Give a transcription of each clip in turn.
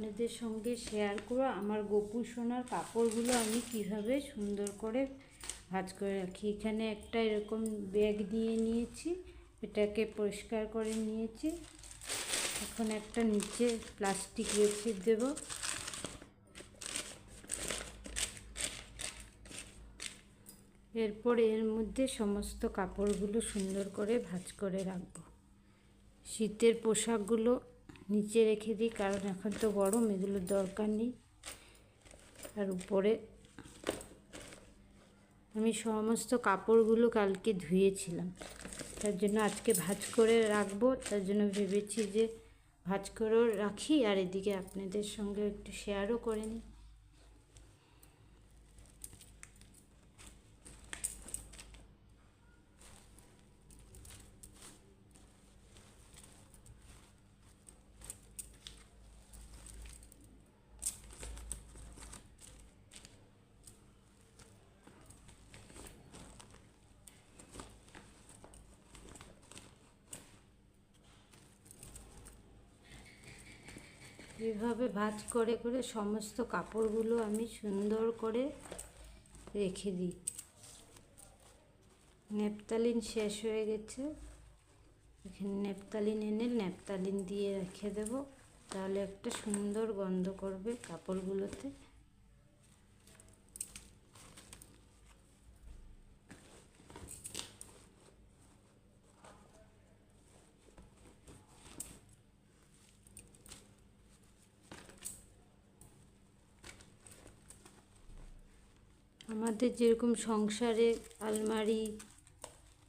আপনাদের সঙ্গে শেয়ার করব। আমার গোপু সোনার কাপড়গুলো আমি কীভাবে সুন্দর করে ভাঁজ করে রাখি। এখানে একটা এরকম ব্যাগ দিয়ে নিয়েছি, এটাকে পরিষ্কার করে নিয়েছি। এখন একটা নিচে প্লাস্টিক রেখে দেব। এরপর এর মধ্যে সমস্ত কাপড়গুলো সুন্দর করে ভাঁজ করে রাখব। শীতের পোশাকগুলো নিচে রেখে দিই, কারণ এখন তো গরম এগুলোর দরকার নেই। আর উপরে আমি সমস্ত কাপড়গুলো কালকে ধুয়েছিলাম। তার জন্য আজকে ভাজ করে রাখব। তার জন্য ভেবেছি যে ভাজ করেও রাখি, আর এদিকে আপনাদের সঙ্গে একটু শেয়ারও করে নিই। এভাবে ভাঁজ করে করে সমস্ত কাপড়গুলো আমি সুন্দর করে রেখে দিই। নেপতালিন শেষ হয়ে গেছে। এখানে নেপতালিন এনে নেপতালিন দিয়ে রেখে দেব। তাহলে একটা সুন্দর গন্ধ করবে কাপড়গুলোতে। আমাদের যেরকম সংসারে আলমারি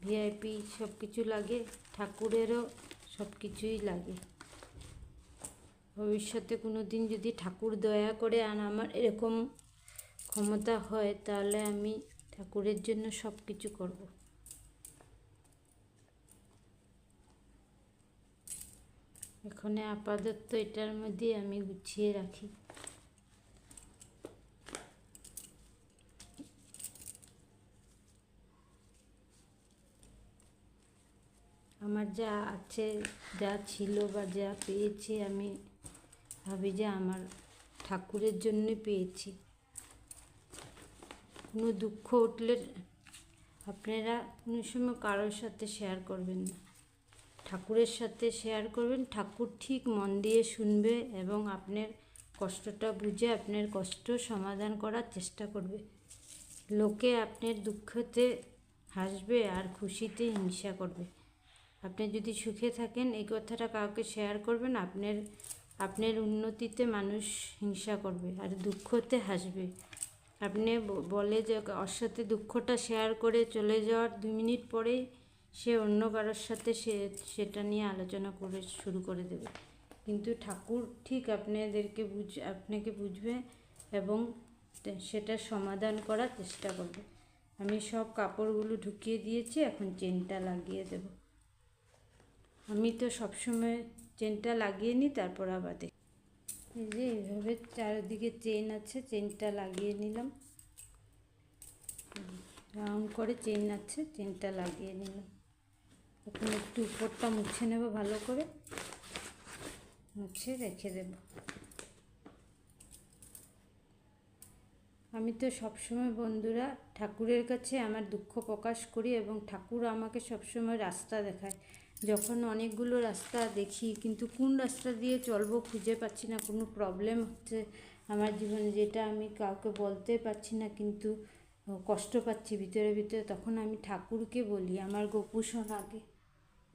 ভিআইপি সব কিছু লাগে, ঠাকুরেরও সব কিছুই লাগে। ভবিষ্যতে কোনো দিন যদি ঠাকুর দয়া করে আর আমার এরকম ক্ষমতা হয়, তাহলে আমি ঠাকুরের জন্য সব কিছু করব। এখানে আপাতত এটার মধ্যে আমি গুছিয়ে রাখি। আমার যা আছে, যা ছিল বা যা পেয়েছি আমি ভাবি যে আমার ঠাকুরের জন্য পেয়েছি। কোনো দুঃখ উঠলে আপনারা কোনো সময় কারোর সাথে শেয়ার করবেন না। ঠাকুরের সাথে শেয়ার করবেন, ঠাকুর ঠিক মন দিয়ে শুনবে এবং আপনার কষ্টটা বুঝে আপনার কষ্ট সমাধান করার চেষ্টা করবে। লোকে আপনার দুঃখতে হাসবে আর খুশিতে হিংসা করবে। আপনি যদি সুখে থাকেন, এই কথাটা কাউকে শেয়ার করবেন, আপনার আপনার উন্নতিতে মানুষ হিংসা করবে আর দুঃখতে হাসবে। আপনি বলে যে ওর সাথে দুঃখটা শেয়ার করে চলে যাওয়ার দু মিনিট পরেই সে অন্য কারোর সাথে সে, সেটা নিয়ে আলোচনা করে শুরু করে দেবে। কিন্তু ঠাকুর ঠিক আপনাদেরকে বুঝ, আপনাকে বুঝবে এবং সেটা সমাধান করার চেষ্টা করবে। আমি সব কাপড়গুলো ঢুকিয়ে দিয়েছি, এখন চেনটা লাগিয়ে দেবো। আমি তো সবসময় চেনটা লাগিয়ে নিই, তারপর আবার দেখি। এই যে এইভাবে চারিদিকে চেন আছে চেনটা লাগিয়ে নিলাম। রাউন্ড করে চেন আছে চেনটা লাগিয়ে নিলাম। এখন একটু উপরটা মুছে নেব ভালো করে। মুছে রেখে দেব। আমি তো সবসময় বন্ধুরা ঠাকুরের কাছে আমার দুঃখ প্রকাশ করি এবং ঠাকুর আমাকে সবসময় রাস্তা দেখায়। যখন অনেকগুলো রাস্তা দেখি, কিন্তু কোন রাস্তা দিয়ে চলবো খুঁজে পাচ্ছি না, কোনো প্রবলেম হচ্ছে আমার জীবনে যেটা আমি কাউকে বলতে পারছি না, কিন্তু কষ্ট পাচ্ছি ভিতরে ভিতরে। তখন আমি ঠাকুরকে বলি, আমার গোপু সোনাকে।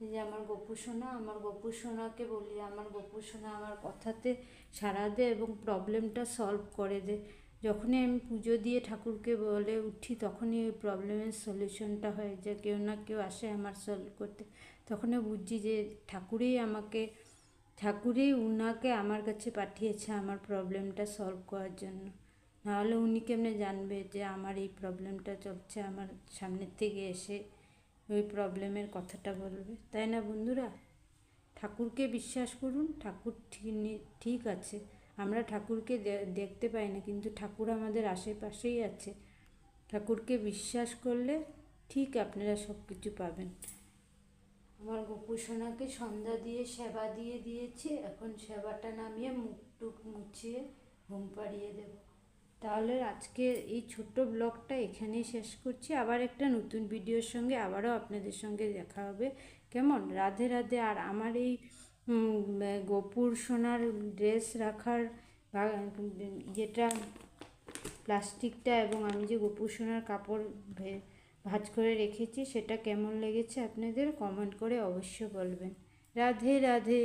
যে আমার গোপু সোনা, আমার গোপু সোনাকে বলি, আমার গোপু সোনা আমার কথাতে সাড়া দে এবং প্রবলেমটা সলভ করে দে। যখনই আমি পুজো দিয়ে ঠাকুরকে বলে উঠি, তখনই ওই প্রবলেমের সলিউশনটা হয় যে কেউ না কেউ আসে আমার সলভ করতে। তখনই বুঝছি যে ঠাকুরেই আমাকে, ঠাকুরেই উনাকে আমার কাছে পাঠিয়েছে আমার প্রবলেমটা সলভ করার জন্য। নাহলে উনি কেমনে জানবে যে আমার এই প্রবলেমটা চলছে, আমার সামনের থেকে এসে ওই প্রবলেমের কথাটা বলবে? তাই না বন্ধুরা? ঠাকুরকে বিশ্বাস করুন, ঠাকুর ঠিক আছে। আমরা ঠাকুরকে দেখতে পাই না, কিন্তু ঠাকুর আমাদের আশেপাশেই আছে। ঠাকুরকে বিশ্বাস করলে ঠিক আপনারা সব কিছু পাবেন। আমার গোপুসোনাকে সন্ধ্যা দিয়ে সেবা দিয়ে দিয়েছি, এখন সেবাটা নামিয়ে মুখ টুক মুছিয়ে ঘুম পাড়িয়ে দেব। তাহলে আজকে এই ছোট্ট ব্লগটা এখানেই শেষ করছি। আবার একটা নতুন ভিডিওর সঙ্গে আবারও আপনাদের সঙ্গে দেখা হবে। কেমন? রাধে রাধে। আর আমার এই গোপুর সোনার ড্রেস রাখার যেটা প্লাস্টিকটা এবং আমি যে গোপুর সোনার কাপড় ভাঁজ করে রেখেছি সেটা কেমন লেগেছে আপনাদের কমেন্ট করে অবশ্য বলবেন। রাধে রাধে।